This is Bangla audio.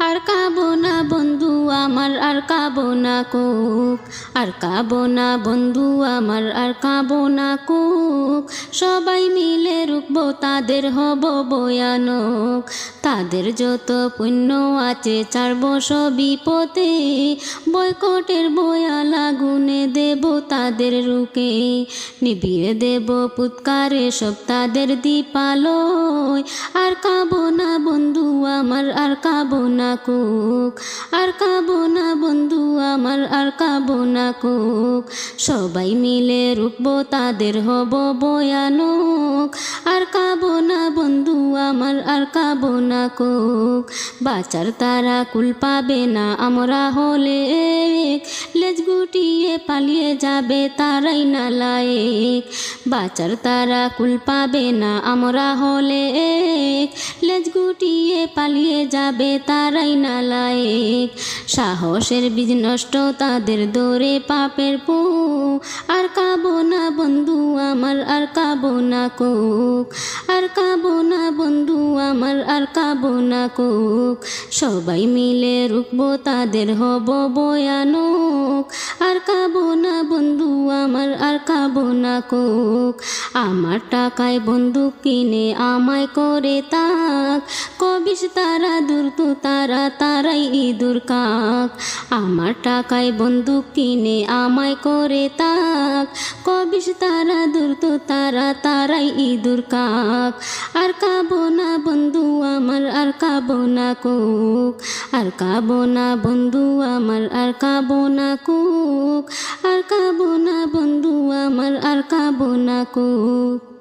আর কাবো না বন্ধু আমার, আর কাবো না কুক। আর কাবো না বন্ধু আমার, আর কাবো না কুক। সবাই মিলে রুকবো তাদের হব বয়ানক। তাদের যত পুণ্য আছে চারবো সবই পথে। বয়কটের বয়া লাগুনে দেব তাদের রুকে নিবিয়ে দেব পুৎকারে সব তাদের দীপালয়। আর কাবো না বন্ধু আমার আর কাবো না কুক, আর কাবো না বন্ধু, আমার আর কাবো না কুক। সবাই মিলে রুকবো তাদের হব বয়ানক, আর কাবো না বন্ধু, আমার আর কাবো না কুক। তারা কুল পাবে না, আমরা হলে। লেজ গুটিয়ে পালিয়ে যাবে তারাই না লায়েক। বাচার তারা কুল পাবে না, আমরা হলে পালিয়ে যাবে তারাই না লায়েক সাহসের বীজ নষ্ট তাদের দৌড়ে পাপের পু আর কাবো না বন্ধু আমার, আর কাবো না কুক। আর কাবো না বন্ধু আমার, আর কাবো না কুক। সবাই মিলে রুখবো তাদের হব বয়ানক। আর কাবো আমার আর কাবো না কুক। আমার টাকায় বন্দুক কিনে আমায় করে তাক। কবিস তারা দুর্তু তারা তারাই ইঁদুর কাক। আমার টাকায় বন্দুক কিনে আমায় করে তাক। কবিস তারা দুর্তু তারা তারাই ইঁদুর কাক। আর কাবো না বন্ধু আমার, আর কাবো না কুক। আর কাবো না বন্ধু আমার, আর কাবো না কুক। আর কাবো না বন্ধু আর কাবো না কুক